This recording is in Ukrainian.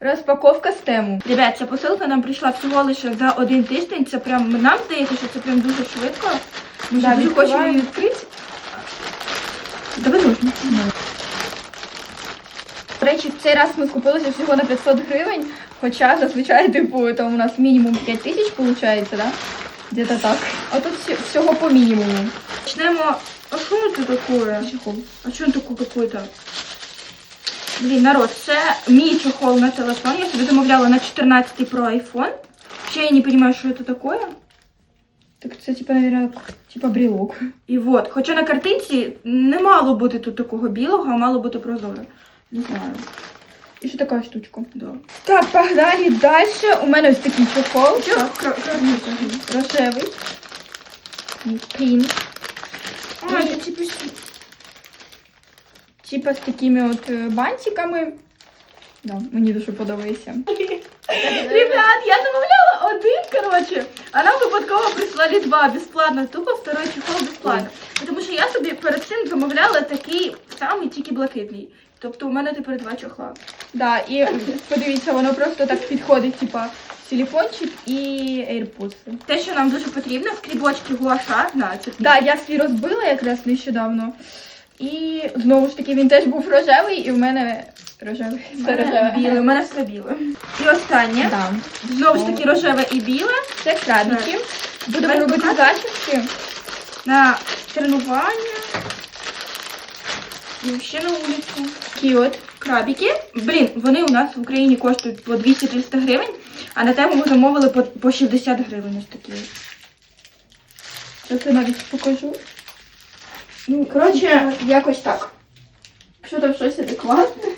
Розпаковка з тему. Ребят, ця посилка нам прийшла всього лише за один тиждень. Це прям нам здається, що це прям дуже швидко. Ми Да, дуже хочемо її відкрити. Давай ножниці. До речі, цей раз ми скупилися всього на 500 гривень, хоча зазвичай, типу, там у нас мінімум 5 тисяч виходить, да? Где-то так. А тут всього по мінімуму. Почнемо. А що це таке? Чехол. А що таке какой-то? Блін, народ, це мій чохол на телефон. Я собі замовляла на 14 Pro iPhone. Ще я не розумію, що це таке. Так це, типа, наверное, типа брелок. І от, хоча на картинці не мало бути тут такого білого, а мало бути прозоре. Не знаю. І ще така штучка. Да. Так, погнали далі. У мене ось такий чохол. Рожевий. Пін. А, це типу Типа з такими от е, бантиками. Да, мені дуже подобається. Ребят, я замовляла один, короче, а нам випадково прислали два безплатно. Тупо второй чехол безплатно. Тому що я собі перед цим замовляла такий самий тільки блакитний. Тобто у мене тепер два чохла. Да, і подивіться, воно просто так підходить, типа телефончик і AirPods. Те, що нам дуже потрібно, скрібочки гуаша, да, це да, я свій розбила якраз нещодавно. І знову ж таки він теж був рожевий, і в мене рожевий. Рожеве. Біле, у мене все біле. І останнє. Да. Знову ж таки рожеве і біле. Це крабики. Будемо робити зачіски на тренування. І ще на вулиці. Такі от крабики. Блін, вони у нас в Україні коштують по 200-300 гривень, а на тему ми замовили по, по 60 гривень ось такі. Я навіть покажу. Ну, коротше, якось так. Якщо там щось адекватне.